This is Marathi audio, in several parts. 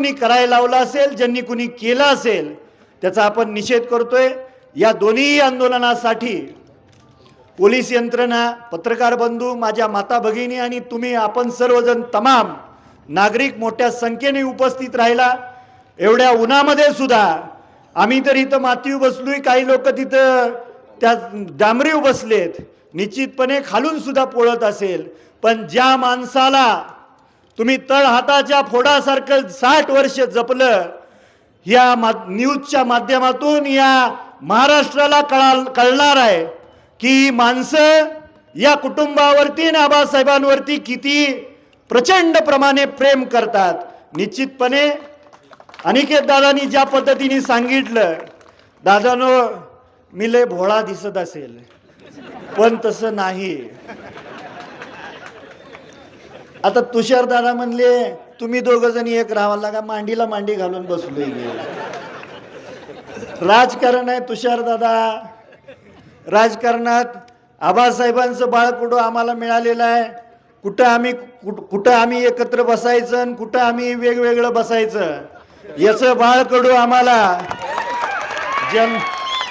कुणी करायला लावला असेल ज्यांनी कुणी केलं असेल त्याचा आपण निषेध करतोय. या दोन्ही आंदोलनासाठी पोलीस यंत्रणा पत्रकार बंधू माझ्या माता भगिनी आणि तुम्ही आपण सर्वजण तमाम नागरिक मोठ्या संख्येने उपस्थित राहिला. एवढ्या उन्हामध्ये सुद्धा आम्ही तर इथं माती बसलोय काही लोक तिथं त्या डांबरीव बसलेत. निश्चितपणे खालून सुद्धा पोळत असेल. पण ज्या माणसाला तुम्ही तळ हाताच्या फोडासारखं साठ वर्ष जपलं या मा न्यूजच्या माध्यमातून या महाराष्ट्राला कळा कळणार आहे की माणसं या कुटुंबावरती नाबासाहेबांवरती आबासाहेबांवरती किती प्रचंड प्रमाणे प्रेम करतात. निश्चितपणे अनिकेत दादानी ज्या पद्धतीने सांगितलं दादानो मी लय भोळा दिसत असेल पण तसं नाही. आता तुषार दादा म्हणले तुम्ही दोघ जणी एक राहावा लागा मांडीला मांडी घालून बसलोय राजकारण आहे तुषार दादा. राजकारणात आबासाहेबांचं बाळकडू आम्हाला मिळालेलं आहे. कुठं आम्ही कुठ- कुठं आम्ही एकत्र बसायचं आणि कुठं आम्ही वेगवेगळं बसायचं याचं बाळकडू आम्हाला. जन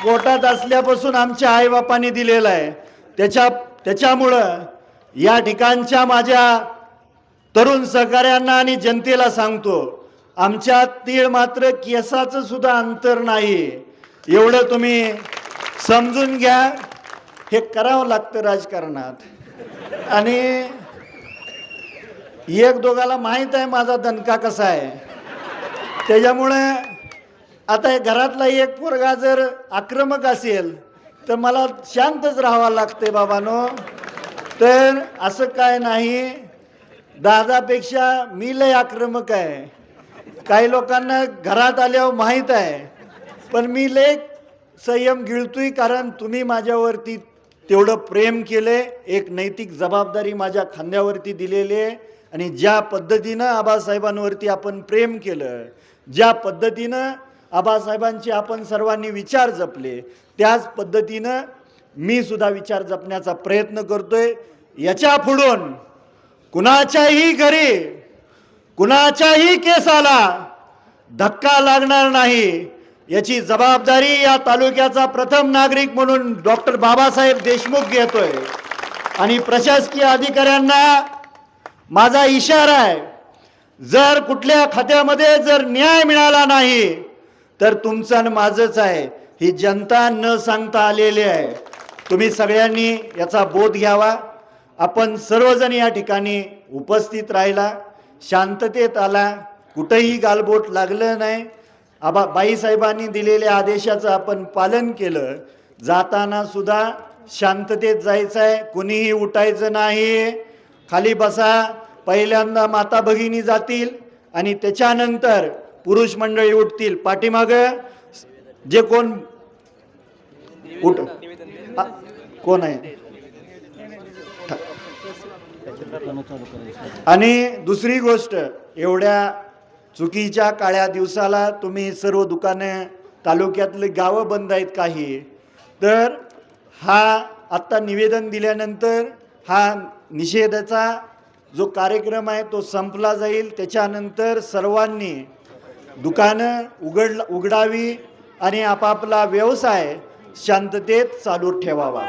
पोटात असल्यापासून आमच्या आईबापाने दिलेलं आहे. त्याच्या त्याच्यामुळं या ठिकाणच्या माझ्या तरुण सहकाऱ्यांना आणि जनतेला सांगतो आमच्या तीळ मात्र केसाचं सुद्धा अंतर नाही. एवढं तुम्ही समजून घ्या. हे करावं लागतं राजकारणात. आणि एक दोघाला माहीत आहे माझा दणका कसा आहे. त्याच्यामुळे आता घरातला एक पोरगा जर आक्रमक असेल तर मला शांतच राहावं लागते बाबानो. तर असं काय नाही. दादापेक्षा मी लय आक्रमक आहे. काही लोकांना घरात आल्यावर माहीत आहे. पण मी लय संयम गिळतोय कारण तुम्ही माझ्यावरती तेवढं प्रेम केले एक नैतिक जबाबदारी माझ्या खांद्यावरती दिलेली आहे. आणि ज्या पद्धतीनं आबासाहेबांवरती आपण प्रेम केलं ज्या पद्धतीनं आबासाहेबांचे आपण सर्वांनी विचार जपले त्याच पद्धतीनं मी सुद्धा विचार जपण्याचा प्रयत्न करतोय. याच्या पुढून कुणाच्याही घरी कुणाच्याही केसाला धक्का लागणार नाही. याची जबाबदारी या तालुक्याचा प्रथम नागरिक म्हणून डॉक्टर बाबासाहेब देशमुख घेतोय. आणि प्रशासकीय अधिकाऱ्यांना माझा इशारा आहे जर कुठल्या खात्यामध्ये जर न्याय मिळाला नाही तर तुमचं आणि माझंच आहे. ही जनता न सांगता आलेली आहे. तुम्ही सगळ्यांनी याचा बोध घ्यावा. आपण सर्वजण या ठिकाणी उपस्थित राहिला शांततेत आला कुठंही गालबोट लागलं नाही. आबा बाईसाहेबांनी दिलेल्या आदेशाचं आपण पालन केलं. जाताना सुद्धा शांततेत जायचं आहे कुणीही उठायचं नाही. खाली बसा पहिल्यांदा माता भगिनी जातील आणि त्याच्यानंतर पुरुष मंडळी उठतील. पाठीमाग जे कोण उठ कोण आहे? आणि दुसरी गोष्ट एवढ्या चुकीच्या काळ्या दिवसाला तुम्ही सर्व दुकाने तालुक्यातले गावं बंद आहेत काही तर हा आत्ता निवेदन दिल्यानंतर हा निषेधाचा जो कार्यक्रम आहे तो संपला जाईल. त्याच्यानंतर सर्वांनी दुकानं उघड उघडावी आणि आपापला व्यवसाय शांततेत चालू ठेवावा.